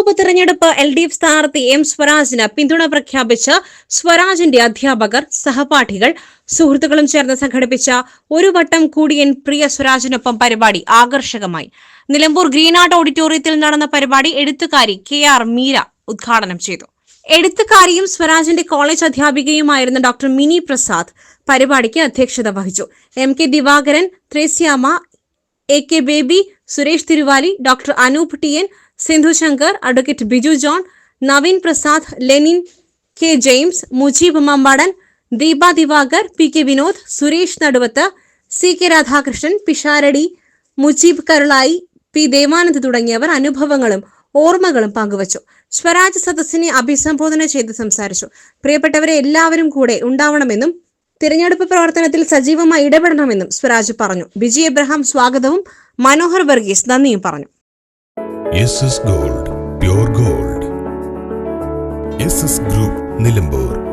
ഉപതെരഞ്ഞെടുപ്പ് L D F സ്ഥാനാർത്ഥി M സ്വരാജിന് പിന്തുണ പ്രഖ്യാപിച്ച് സ്വരാജിന്റെ അധ്യാപകർ സഹപാഠികൾ സുഹൃത്തുക്കളും ചേർന്ന് സംഘടിപ്പിച്ച ഒരു വട്ടം കൂടിയൻ പ്രിയ സ്വരാജിനൊപ്പം പരിപാടി ആകർഷകമായി. നിലമ്പൂർ ഗ്രീനാട് ഓഡിറ്റോറിയത്തിൽ നടന്ന പരിപാടി എഴുത്തുകാരി കെ ആർ മീര ഉദ്ഘാടനം ചെയ്തു. എഴുത്തുകാരിയും സ്വരാജിന്റെ കോളേജ് അധ്യാപികയുമായിരുന്ന ഡോക്ടർ മിനി പ്രസാദ് പരിപാടിക്ക് അധ്യക്ഷത വഹിച്ചു. M K Divakaran Thresiamma A K Baby Suresh Thiruvali doctor Anoop T N Sindhu Shankar advocate Biju John Naveen Prasad Lenin K James Mujeeb Mampadan Deepa Divakar P K Vinod Suresh Naduvath C K Radhakrishnan Pisharody Mujeeb Karulai P Devanand തുടങ്ങിയവർ അനുഭവങ്ങളും ഓർമ്മകളും പങ്കുവച്ചു. സ്വരാജ് സദസ്സിനെ അഭിസംബോധന ചെയ്ത് സംസാരിച്ചു. പ്രിയപ്പെട്ടവരെ എല്ലാവരും കൂടെ ഉണ്ടാവണമെന്നും തിരഞ്ഞെടുപ്പ് പ്രവർത്തനത്തിൽ സജീവമായി ഇടപെടണമെന്നും സ്വരാജ് പറഞ്ഞു. ബിജി എബ്രഹാം സ്വാഗതവും മനോഹർ വർഗീസ് നന്ദിയും പറഞ്ഞു. Gold gold. ഗ്രൂപ്പ് നിലമ്പൂർ.